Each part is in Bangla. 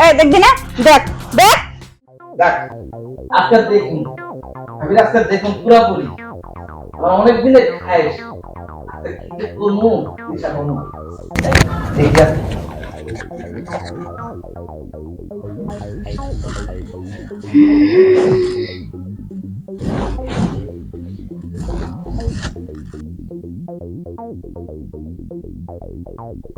এই, দেখবি না? দেখ দেখ। দেখ আজকে দেখুন। আমি আজকে দেখুন পুরাপুরি। আমার অনেক দিনের খাইস আজকে কি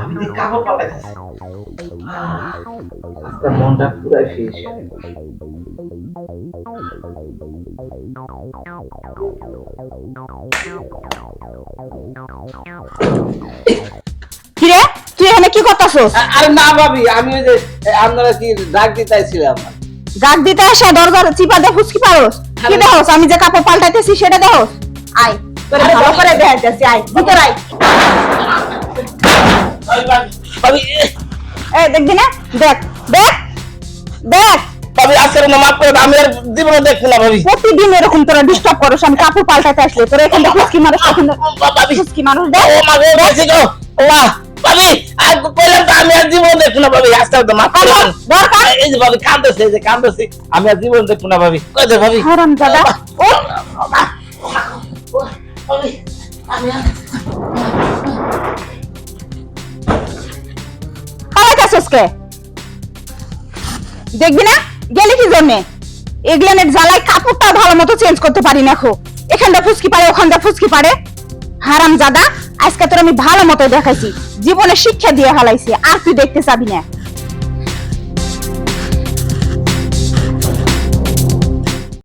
আমি তো কাপড় পাল্টাইতেছি আজকে মনটা পুরো শেষ কি রে তুই এখানে কি করতাছস? আরে না ভাবি আমি ওই যে আপনারা কি ডাক দিতেছিলাম গাক দিতে আসে দরজার চিপা দিয়ে ফুসকি পারোস? কি দেহস আমি যে কাপড় পাল্টাইতেছি সেটা দেহস আয় ভালো করে দেখাইতেছি আয় ভিতর আয়। এই দেখবি না? দেখ দেখ দেখ। ভাবি আজকের না মাফ করে আমি আর জীবনে দেখব না ভাবি। প্রতিদিন এরকম তোরা ডিস্টার্ব করস আমি কাপড় পাল্টাতে আসলে। তোরা এখানে ফুসকি মানুষ এখানে ভাবি। ফুসকি মানুষ দেখ। ও মা গো বেঁচে গো ও মা ভাবি আর তো আমি আর জীবন দেখব না ভাবি আজকে তো মাফ করে দরকার এই যে ভাবি কান্দছে এই যে কান্দছে আমি আর জীবন দেখব না ভাবি। কই দে ভাবি? হারাম দাদা। ও ভাবি আমি আর পালাইতাছস কে দেখবি না? গেলে কি জন্যে? এগুলানের জ্বালায় কাপড়টা ভালো মতো চেঞ্জ করতে পারি না খো। এখানটা ফুসকি পারে, ওখানটা ফুসকি পারে। হারাম জাদা আজকে তোর আমি ভালো মতো দেখাইছি। জীবনে শিক্ষা দিয়ে হালাইছি আর তুই দেখতে চাবি না।